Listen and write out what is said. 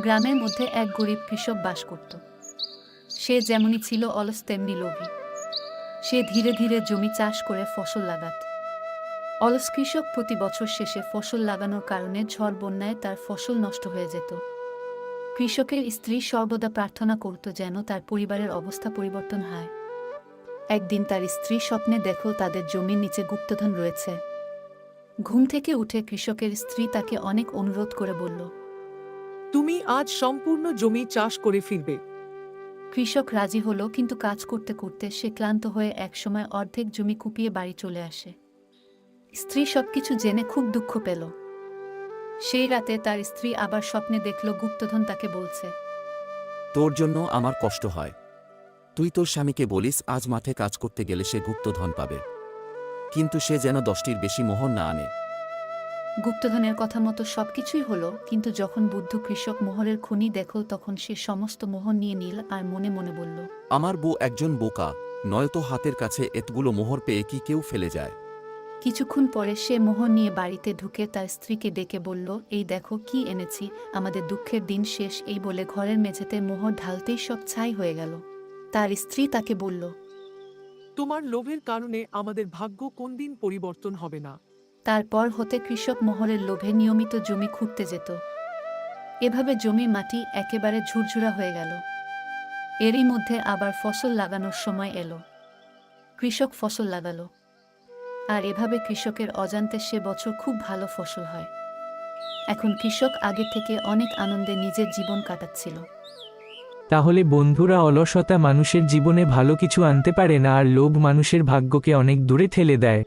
গ্রামের মধ্যে এক গরিব কৃষক বাস করত। সে যেমনই ছিল অলস, তেমনি লোভী। সে ধীরে ধীরে জমি চাষ করে ফসল লাগাত। অলস কৃষক প্রতি বছর শেষে ফসল লাগানোর কারণে ঝড় বন্যায় তার ফসল নষ্ট হয়ে যেত। কৃষকের স্ত্রী সর্বদা প্রার্থনা করত যেন তার পরিবারের অবস্থা পরিবর্তন হয়। একদিন তার স্ত্রী স্বপ্নে দেখো তাদের জমির নিচে গুপ্তধন রয়েছে। ঘুম থেকে উঠে কৃষকের স্ত্রী তাকে অনেক অনুরোধ করে বলল তুমি আজ সম্পূর্ণ জমি চাষ করে ফিরবে। কৃষক রাজি হলো কিন্তু কাজ করতে করতে সে ক্লান্ত হয়ে একসময় অর্ধেক জমি কুপিয়ে বাড়ি চলে আসে। স্ত্রী সবকিছু জেনে খুব দুঃখ পেল। সেই রাতে তার স্ত্রী আবার স্বপ্নে দেখল গুপ্তধন তাকে বলছে তোর জন্য আমার কষ্ট হয়। তুই তোর স্বামীকে বলিস আজ মাঠে কাজ করতে গেলে সে গুপ্তধন পাবে। কিন্তু সে যেন দশটির বেশি মোহর না আনে। গুপ্তধনের কথা মতো সবকিছুই হলো কিন্তু যখন বুদ্ধ কৃষক মোহরের খনি দেখল তখন সে সমস্ত মোহর নিয়ে নিল আর মনে মনে বলল আমার বউ একজন বোকা নয়তো হাতের কাছে এতগুলো মোহর পেয়ে কি কেউ ফেলে যায়? কিছুক্ষণ পরে সে মোহর নিয়ে বাড়িতে ঢুকে তার স্ত্রীকে ডেকে বলল এই দেখো কি এনেছি আমাদের দুঃখের দিন শেষ। এই বলে ঘরের মেঝেতে মোহর ঢালতেই সব ছাই হয়ে গেল। তার স্ত্রী তাকে বলল তোমার লোভের কারণে আমাদের ভাগ্য কোনদিন পরিবর্তন হবে না। তারপর হতে কৃষক মোহরের লোভে নিয়মিত জমি খুঁড়তে যেত। এভাবে জমি মাটি একেবারে ঝুরঝুরা হয়ে গেল। এরই মধ্যে আবার ফসল লাগানোর সময় এলো। কৃষক ফসল লাগালো। আর এভাবে কৃষকের অজান্তে সে বছর খুব ভালো ফসল হয়। এখন কৃষক আগে থেকে অনেক আনন্দে নিজের জীবন কাটাচ্ছিল। তাহলে বন্ধুরা অলসতা মানুষের জীবনে ভালো কিছু আনতে পারে না আর লোভ মানুষের ভাগ্যকে অনেক দূরে ঠেলে দেয়।